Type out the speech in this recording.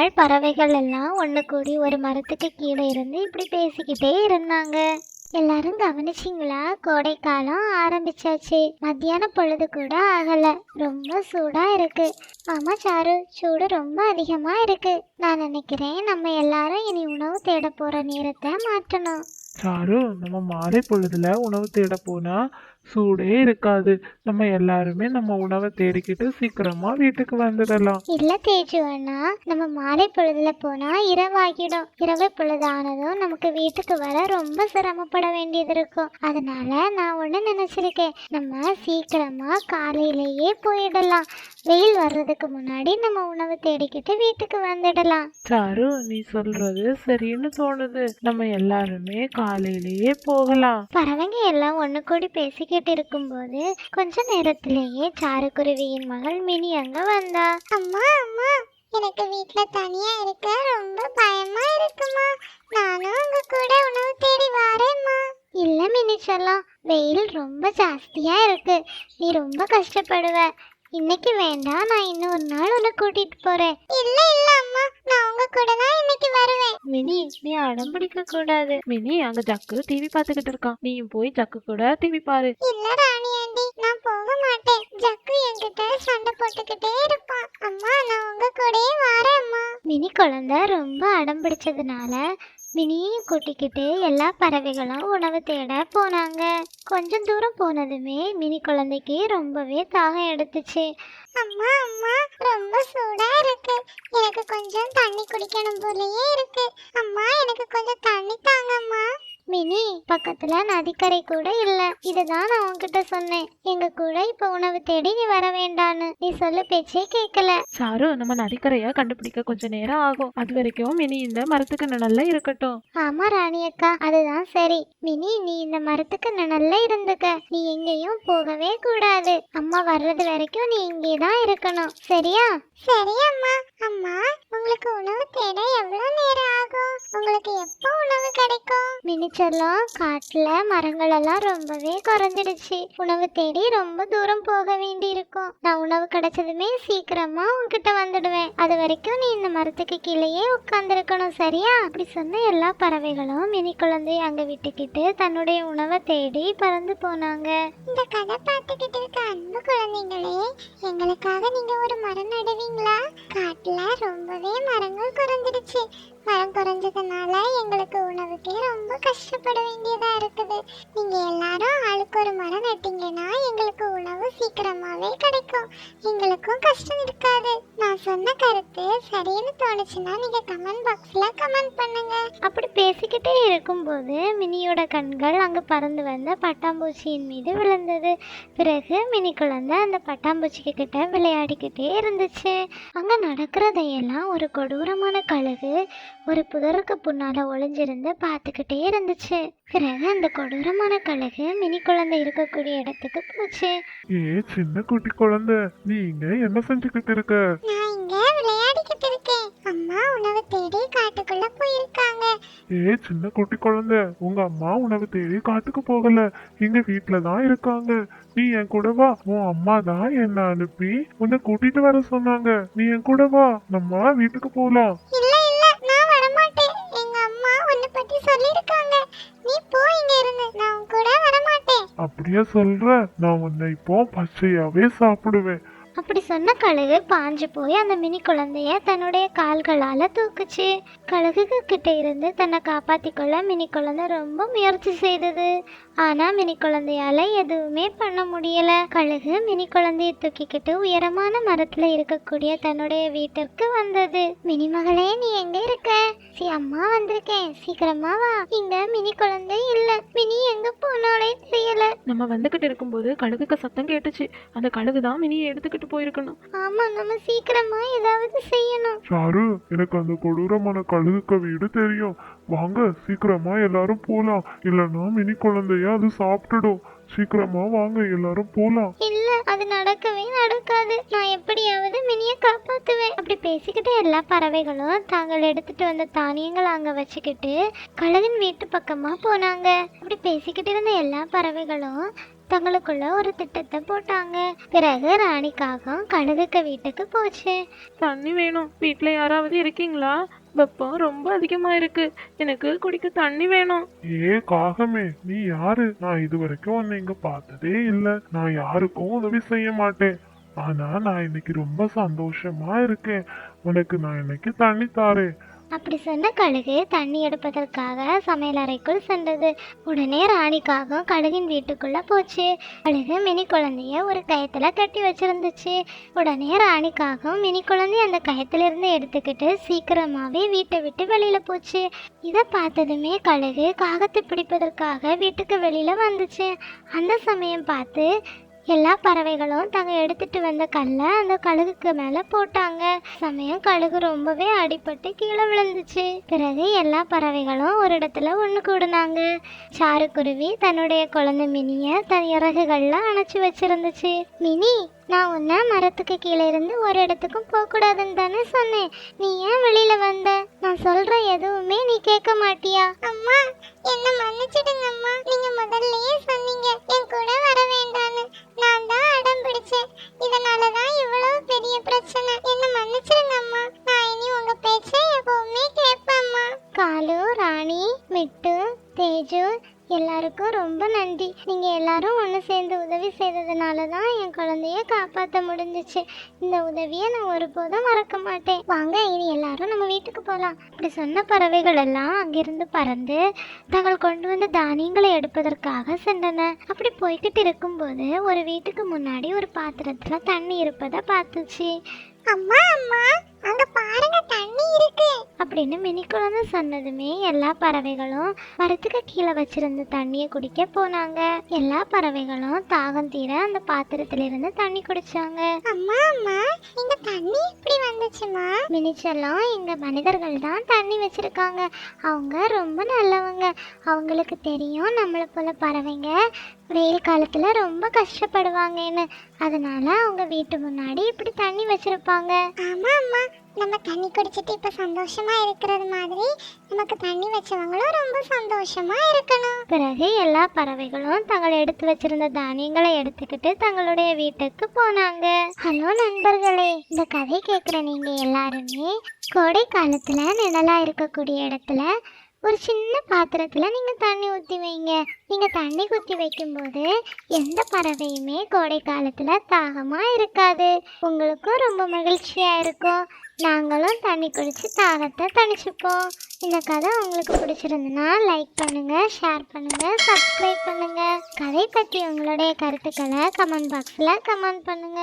நாள் பறவைகள் எல்லாம் ஒன்று கூடி ஒரு மரத்துக்கு கீழே இருந்து இப்படி பேசிக்கிட்டே இருந்தாங்க. எல்லாரும் கவனிச்சிங்களா? கோடைக்காலம் ஆரம்பிச்சாச்சு. மத்தியான பொழுது கூட ஆகல. ரொம்ப சூடா இருக்கு. ஆமா சாரு சூடு ரொம்ப அதிகமா இருக்கு. நான் நினைக்கிறேன் நம்ம எல்லாரும் இனி உணவு தேட போற நேரத்தை மாற்றணும். சாரு நம்ம மாலை பொழுதுல உணவு தேட போனா சூடே இருக்காது. நம்ம எல்லாருமே நம்ம உணவை தேடிக்கிட்டு சீக்கிரமா வீட்டுக்கு வந்துடலாம். இல்ல தேஜு அண்ணா நம்ம மாலை பொழுதுல போனா இரவாகிடும். இரவு பொழுதானதும் நமக்கு வீட்டுக்கு வர ரொம்ப சிரமப்பட வேண்டியது இருக்கும். அதனால நான் ஒண்ணு நினைச்சிருக்கேன். நம்ம சீக்கிரமா காலையிலேயே போயிடலாம். வெயில் வர்றதுக்கு முன்னாடி நம்ம உணவு தேடிக்கிட்டு வீட்டுக்கு வந்துடலாம். சாரு நீ சொல்றது சரின்னு தோணுது. நம்ம எல்லாருமே காலையிலேயே போகலாம். பறவைங்க எல்லாம் ஒண்ணு கூடி பேசிக்கிட்டு இருக்கும்போது கொஞ்ச நேரத்திலேயே சாருக்குருவியின் மகள் மினி அங்க வந்தா. அம்மா அம்மா எனக்கு வீட்ல தனியா இருக்க ரொம்ப பயமா இருக்குமா? நானும் உங்க கூட உணவு தேடி வரேம்மா. இல்ல மினி செல்லம் வெயில் ரொம்ப ஜாஸ்தியா இருக்கு. நீ ரொம்ப கஷ்டப்படுவ. இன்னைக்கு வேண்டாம் நான் இன்னொரு நாள் உன்னை கூட்டிட்டு போறேன். இல்ல இல்ல அம்மா நான் உங்க கூட தான் இன்னைக்கு வருவேன். மினி நீ அடம் பிடிக்க கூடாது. மினி அங்க ஜக்கு டிவி பார்த்துக்கிட்டு இருக்கான். நீயும் போய் ஜக்கு கூட டிவி பாரு. இல்ல ராணி ஆண்டி நான் போக மாட்டேன். ஜக்கு என்கிட்ட சண்டை போட்டுக்கிட்டே இருப்பான். அம்மா நான் உங்க கூடயே வரேன் அம்மா. மினி குழந்தை ரொம்ப அடம் பிடிச்சதுனால மினியையும் கூட்டிக்கிட்டு எல்லா பறவைகளும் உணவு தேட போனாங்க. கொஞ்சம் தூரம் போனதுமே மினி குழந்தைக்கு ரொம்பவே தாகம் எடுத்துச்சு. அம்மா அம்மா ரொம்ப சூடா இருக்கு. எனக்கு கொஞ்சம் தண்ணி குடிக்கணும் போலயே இருக்கு. அம்மா எனக்கு கொஞ்சம் தண்ணி தாங்கம்மா. மினி பக்கத்துல நதிக்கரை கூட இல்ல. இதுதான் நான் உன்கிட்ட சொன்னேன். எங்க கூட இப்ப உணவு தேடி நீ வர வேண்டான்னு. நீ சொல்ல பேச்சே கேட்கல சாரு நம்ம நதிக்கரைய கண்டுபிடிக்க கொஞ்ச நேரம் ஆகும். அது வரைக்கும் மினி இந்த மரத்துக்கு நிழல்ல இருக்கட்டும். ஆமா ராணி அக்கா அதுதான் சரி. மினி நீ இந்த மரத்துக்கு நிழல்ல இருந்துக்க. நீ எங்கேயும் போகவே கூடாது அம்மா வர்றது வரைக்கும் நீ இங்கே தான் இருக்கணும். சரியா? சரி அம்மா. அம்மா உங்களுக்கு உணவு தேட எவ்வளவு நேரம் ஆகும்? உங்களுக்கு எப்போ உணவு கிடைக்கும்? மினிச்செல்லாம் காட்டுல மரங்கள் எல்லாம் ரொம்பவே குறைஞ்சிடுச்சு. உணவு தேடி ரொம்ப தூரம் போக வேண்டி இருக்கும் நான் உணவு கிடைச்சதுமே சீக்கிரமா உன்கிட்ட வந்துடுவேன். அது வரைக்கும் நீ இந்த மரத்துக்கு கீழேயே உட்கார்ந்துருக்கணும் சரியா? அப்படி சொன்ன எல்லா பறவைகளும் மினி குழந்தைய அங்க விட்டுக்கிட்டு தன்னுடைய உணவை தேடி பறந்து போனாங்க. இந்த கதை அன்பு குழந்தைங்களே எங்களுக்காக நீங்க ஒரு மரம் நடுவீங்களா? காட்டுல ரொம்பவே மரங்கள் குறைஞ்சிருச்சு. மரம் குறைஞ்சதுனால எங்களுக்கு உணவுக்கே ரொம்ப கஷ்டப்பட வேண்டியதா இருக்குது. நீங்க எல்லாரும் ஆளுக்கு ஒரு மரம் நட்டீங்கன்னா எங்களுக்கு உணவு சீக்கிரமாவே கிடைக்கும். எங்களுக்கும் கஷ்டம் இருக்காது. நான் சொன்ன கருத்து சரின்னு தோணுச்சுன்னா நீங்க கமெண்ட் பாக்ஸ்ல கமெண்ட் பண்ணுங்க. அப்படி பேசிக்கிட்டே இருக்கும்போது மினியோட கண்கள் அங்க பறந்து வந்த பட்டாம்பூச்சியின் மீது விழுந்தது. பிறகு மினி குழந்தை அந்த பட்டாம்பூச்சி கிட்ட விளையாடிக்கிட்டே இருந்துச்சு. அங்க நடக்கிறதையெல்லாம் ஒரு கொடூரமான கழுகு ஒரு புதருக்கு பின்னால ஒளிஞ்சிருந்து பார்த்துக்கிட்டே இருந்துச்சு. பிறகு அந்த கொடூரமான கழுகு மினி குழந்தை இருக்கக்கூடிய இடத்துக்கு போச்சு. ஏ சின்ன குட்டி குழந்தை நீ இங்க என்ன செஞ்சுக்கிட்டு இருக்க? நான் இங்க விளையாடிக்கிட்டு இருக்கேன். அம்மா உணவு தேடி காட்டுக்குள்ள போயிருக்காங்க. ஏ சின்ன குட்டி குழந்தை உங்க அம்மா உணவு தேடி காட்டுக்கு போகல. எங்க வீட்ல தான் இருக்காங்க. நீ என் கூட வா உன் அம்மா தான் என்ன அனுப்பி உன்னை கூட்டிட்டு வர சொன்னாங்க. நீ என் கூட வா நம்ம வீட்டுக்கு போலாம் இல்ல அப்படியே சொல்ற நான் உன்னை இப்போ பச்சையாவே சாப்பிடுவேன். அப்படி சொன்ன கழுகு பாஞ்சு போய் அந்த மினி குழந்தைய தன்னுடைய கால்களால தூக்குச்சு. கழுகு கிட்ட இருந்து தன்னை காப்பாத்திக் கொள்ள மினி குழந்தை ரொம்ப முயற்சி செய்தது. ஆனா மினி குழந்தையால எதுவுமே பண்ண முடியல. கழுகு மினி குழந்தைய தூக்கிக்கிட்டு உயரமான மரத்துல இருக்கக்கூடிய தன்னுடைய வீட்டிற்கு வந்தது. மினி மகளே நீ எங்க இருக்க? சி அம்மா வந்திருக்கேன். சீக்கிரமா வா. இங்க மினி குழந்தை இல்ல. மினி எங்க போனாலே தெரியல. நம்ம வந்துகிட்டு இருக்கும்போது கழுகுக்கு சத்தம் கேட்டுச்சு. அந்த கழுகு தான் மினியை எடுத்துக்கிட்டு போயிருக்கணும். ஆமா நம்ம சீக்கிரமா ஏதாவது செய்யணும். சாரு எனக்கு அந்த கொடூரமான கழுகுக்க வீடு தெரியும். வாங்க சீக்கிரமா எல்லாரும் போலாம். இல்லைன்னா மினி குழந்தைய அது சாப்பிட்டுடும். சீக்கிரமா வாங்க எல்லாரும் போலாம். இல்ல அது நடக்கவே நடக்காது. நான் எப்படியாவது மினிய காப்பாத்துவேன். அப்படி பேசிக்கிட்டு எல்லா பறவைகளும் தாங்கள் எடுத்துட்டு வந்த தானியங்களை அங்க வச்சுக்கிட்டு கழுகின் வீட்டு பக்கமா போனாங்க. அப்படி பேசிக்கிட்டு இருந்த எல்லா பறவைகளும் தங்களுக்குள்ள ஒரு திட்டத்தை போட்டாங்க. பிறகு ராணிக்காகவும் கழுகுக்கு வீட்டுக்கு போச்சு. தண்ணி வேணும். வீட்டில் யாராவது இருக்கீங்களா? வெப்பம் ரொம்ப அதிகமாக இருக்கு. எனக்கு குடிக்க தண்ணி வேணும். ஏ காகமே நீ யாரு? நான் இது வரைக்கும் உன்னை இங்க பார்த்ததே இல்ல. நான் யாருக்கும் உதவி செய்ய மாட்டேன். ஆனா நான் இன்னைக்கு ரொம்ப சந்தோஷமா இருக்கேன். உனக்கு நான் இன்னைக்கு தண்ணி தாரேன். அப்படி சொன்ன கழுகு தண்ணி எடுப்பதற்காக சமையலறைக்குள் சென்றது. உடனே ராணிக்காகவும் கழுகின் வீட்டுக்குள்ள போச்சு. கழுகு மினி குழந்தைய ஒரு கயத்துல கட்டி வச்சிருந்துச்சு. உடனே ராணிக்காகவும் மினி குழந்தைய அந்த கயத்திலிருந்து எடுத்துக்கிட்டு சீக்கிரமாவே வீட்டை விட்டு வெளியில போச்சு. இதை பார்த்ததுமே கழுகு காகத்தை பிடிப்பதற்காக வீட்டுக்கு வெளியில வந்துச்சு. அந்த சமயம் பார்த்து எல்லா பறவைகளும் தாங்க எடுத்துட்டு வந்த கல்லை அந்த கழுகுக்கு மேல போட்டாங்க. சமயம் கழுகு ரொம்பவே அடிபட்டு கீழே விழுந்துச்சு. பிறகு எல்லா பறவைகளும் ஒரு இடத்துல ஒன்று கூடுனாங்க. சாருக்குருவி தன்னுடைய குழந்தை மினிய தன் இறகுகளில் அணைச்சு வச்சிருந்துச்சு. மினி நான் உன்னை மரத்துக்கு கீழே இருந்து ஒரு இடத்துக்கும் போகக்கூடாதுன்னு தானே சொன்னேன். நீ ஏன் வெளியில வந்த? நான் சொல்ற எதுவுமே நீ கேட்க மாட்டியா? அம்மா என்ன மன்னிச்சிடுங்க அம்மா. நீங்க முதல்லயே சொன்னீங்க என் கூட வர வேண்டான்னு. நான் தான் அடம் பிடிச்சேன். இதனால தான் இவ்வளவு பெரிய பிரச்சனை எல்லாருக்கும் ரொம்ப நன்றி. நீங்கள் எல்லாரும் ஒன்று சேர்ந்து உதவி செய்ததுனால தான் என் குழந்தைய காப்பாற்ற முடிஞ்சிச்சு. இந்த உதவியை நான் ஒருபோதும் மறக்க மாட்டேன். வாங்க இனி எல்லாரும் நம்ம வீட்டுக்கு போகலாம் அப்படி சொன்ன பறவைகள் எல்லாம் அங்கிருந்து பறந்து தாங்கள் கொண்டு வந்த தானியங்களை எடுப்பதற்காக சென்றன. அப்படி போய்கிட்டு இருக்கும்போது ஒரு வீட்டுக்கு முன்னாடி ஒரு பாத்திரத்தில் தண்ணி இருப்பதை பார்த்துச்சு. அம்மா அம்மா அங்கே பாருங்க தண்ணி இருக்கு. அப்படின்னு மினி குழந்தை சொன்னதுமே எல்லா பறவைகளும் மரத்துக்கு கீழே வச்சிருந்த தண்ணியை குடிக்க போனாங்க. எல்லா பறவைகளும் தாகம் தீர அந்த பாத்திரத்துல இருந்து தண்ணி குடிச்சாங்க. அம்மா அம்மா இங்க தண்ணி எப்படி வந்துச்சுமா? மினிச்செல்லாம் இங்க மனிதர்கள் தான் தண்ணி வச்சிருக்காங்க. அவங்க ரொம்ப நல்லவங்க. அவங்களுக்கு தெரியும் நம்மளை போல பறவைங்க வெயில் காலத்துல ரொம்ப கஷ்டப்படுவாங்கன்னு. அதனால அவங்க வீட்டு முன்னாடி இப்படி தண்ணி வச்சிருப்பாங்க. ஆமா அம்மா. நம்ம தண்ணி குடிச்சிட்டு இப்ப சந்தோஷமா இருக்கிறது மாதிரி நமக்கு தண்ணி வச்சவங்களும் ரொம்ப சந்தோஷமா இருக்கணும். பிறகு எல்லா பறவைகளும் தங்கள் எடுத்து வச்சிருந்த தானியங்களை எடுத்துக்கிட்டு தங்களுடைய வீட்டுக்கு போனாங்க. ஹலோ நண்பர்களே இந்த கதை கேட்குற நீங்க எல்லாருமே கோடை காலத்துல நிழலா இருக்கக்கூடிய இடத்துல ஒரு சின்ன பாத்திரத்துல நீங்க தண்ணி ஊத்தி வைங்க. நீங்க தண்ணி ஊத்தி வைக்கும்போது எந்த பறவையுமே கோடை காலத்துல தாகமா இருக்காது. உங்களுக்கும் ரொம்ப மகிழ்ச்சியா இருக்கும். நாங்களும் தண்ணி குடித்து தாகத்தை தணிச்சுப்போம். இந்த கதை உங்களுக்கு பிடிச்சிருந்துன்னா லைக் பண்ணுங்க ஷேர் பண்ணுங்க சப்ஸ்கிரைப் பண்ணுங்க. கதை பற்றி உங்களுடைய கருத்துக்களை கமெண்ட் பாக்ஸில் கமெண்ட் பண்ணுங்க.